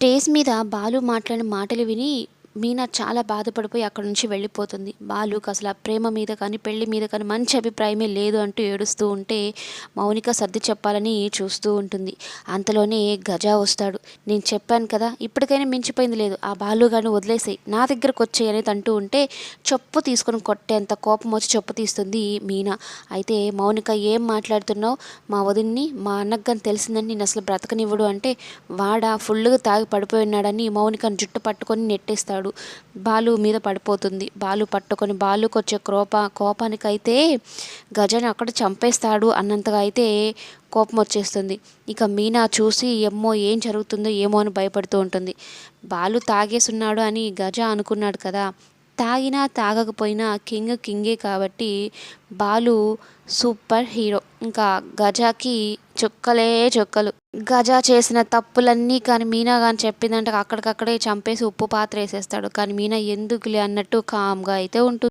Stage మీద బాలు మాట్లాడిన మాటలు విని మీనా చాలా బాధపడిపోయి అక్కడ నుంచి వెళ్ళిపోతుంది. బాలుకి అసలు ఆ ప్రేమ మీద కానీ పెళ్ళి మీద కానీ మంచి అభిప్రాయమే లేదు అంటూ ఏడుస్తూ ఉంటే మౌనిక సర్ది చెప్పాలని చూస్తూ ఉంటుంది. అంతలోనే గజా వస్తాడు. నేను చెప్పాను కదా ఇప్పటికైనా మించిపోయింది లేదు. ఆ బాలు గారిని వదిలేసాయి. నా దగ్గరకు వచ్చాయి అనేది అంటూ ఉంటే చెప్పు తీసుకొని కొట్టేంత కోపం వచ్చి చెప్పు తీస్తుంది మీనా. అయితే మౌనిక ఏం మాట్లాడుతున్నావు? మా వదిన్ని మా అన్నకు తెలిసిందని నేను అసలు బ్రతకనివ్వడు అంటే వాడా ఫుల్గా తాగి పడిపోయి ఉన్నాడని మౌనికను జుట్టు పట్టుకొని నెట్టేస్తాడు. బాలు మీద పడిపోతుంది. బాలు పట్టుకొని బాలుకు వచ్చే కోప కోపానికైతే గజని అక్కడ చంపేస్తాడు అన్నంతగా అయితే కోపం వచ్చేస్తుంది ఇక మీనా చూసి ఏమో ఏం జరుగుతుందో ఏమో అని భయపడుతూ ఉంటుంది. బాలు తాగేసున్నాడు అని గజ అనుకున్నాడు కదా. తాగినా తాగకపోయినా కింగ్ కింగే కాబట్టి బాలు సూపర్ హీరో. ఇంకా గజాకి చుక్కలే చుక్కలు. గజ చేసిన తప్పులన్నీ కానీ మీనా కానీ చెప్పిందంటే అక్కడికక్కడే చంపేసి ఉప్పు పాత్ర వేసేస్తాడు. కానీ మీనా ఎందుకులే అన్నట్టు కామ్గా అయితే ఉంటుంది.